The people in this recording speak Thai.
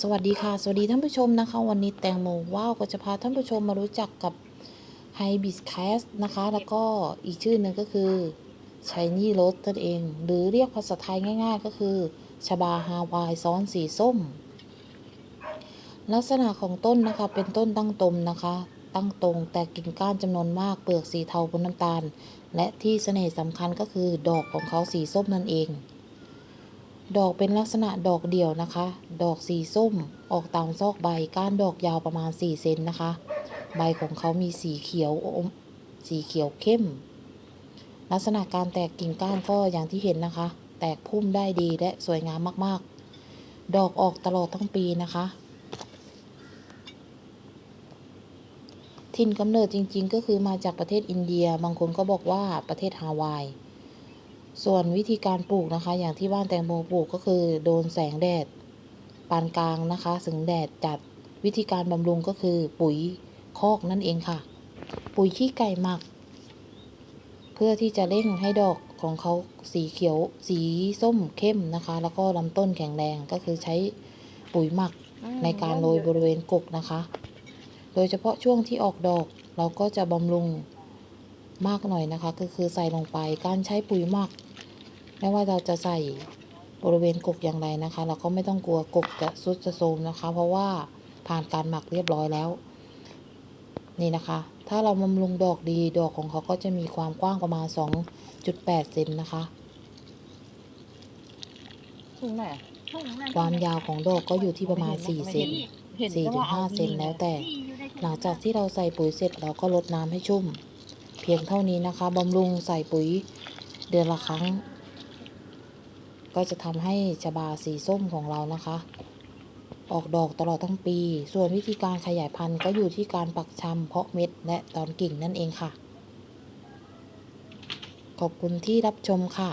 สวัสดีค่ะ สวัสดีท่านผู้ชมนะคะ วันนี้แตงโมว้าวก็จะพาท่านผู้ชมมารู้จักกับไฮบิสแคสนะคะ แล้วก็อีกชื่อหนึ่งก็คือชายนี่รสนั่นเอง หรือเรียกภาษาไทยง่าย ๆ ก็คือชบาฮาวายซ้อนสีส้ม ลักษณะของต้นนะคะเป็นต้นตั้งตมนะคะ ตั้งตรงแต่กิ่งก้านจำนวนมากเปลือกสีเทาบนน้ำตาล และที่เสน่ห์สำคัญก็คือดอกของเขาสีส้มนั่นเอง ดอกเป็นลักษณะดอกเดี่ยวนะคะ ดอกสีส้มออกตามซอกใบ ก้านดอกยาวประมาณ 4 เซนนะคะ ใบของเขามีสีเขียวอมสีเขียวเข้ม ลักษณะการแตกกิ่งก้านก็อย่างที่เห็นนะคะ แตกพุ่มได้ดีและสวยงามมากๆ ดอกออกตลอดทั้งปีนะคะ ถิ่นกำเนิดจริงๆ ก็คือมาจากประเทศอินเดีย บางคนก็บอกว่าประเทศฮาวาย ส่วนวิธีการปลูกนะคะ อย่างที่บ้านแตงโมปลูกก็คือ โดนแสงแดดปานกลางนะคะถึงแดดจัดวิธีการบำรุงก็คือปุ๋ยคอกนั่นเองค่ะ ปุ๋ยขี้ไก่หมัก เพื่อที่จะเร่งให้ดอกของเขาสีเขียว สีส้มเข้มนะคะ แล้วก็ลำต้นแข็งแรงก็คือใช้ปุ๋ยหมักในการโรยบริเวณกกนะคะ โดยเฉพาะช่วงที่ออกดอกเราก็จะบำรุงมากหน่อยนะคะ ก็คือใส่ลงไปการใช้ปุ๋ยหมัก ไม่ว่าเราจะใส่บริเวณกกอย่างไรนะคะ เราก็ไม่ต้องกลัวกกจะซุดจะโทมนะคะ เพราะว่าผ่านการหมักเรียบร้อยแล้ว นี่นะคะ ถ้าเราบำรุงดอกดีดอกของเขาก็จะมีความกว้างประมาณ 2.8เซนนะคะถึงไหนความยาวของดอกก็อยู่ที่ประมาณ 4 เซน4-5 เซนแล้วแต่ หลังจากที่เราใส่ปุ๋ยเสร็จเราก็ลดน้ำให้ชุ่ม เพียงเท่านี้นะคะบำรุงใส่ปุ๋ยเดือนละครั้ง ก็จะทำให้ชบาสีส้มของเรานะคะ ออกดอกตลอดทั้งปี ส่วนวิธีการขยายพันธุ์ก็อยู่ที่การปักชำเพาะเม็ดและตอนกิ่งนั่นเองค่ะ ขอบคุณที่รับชมค่ะ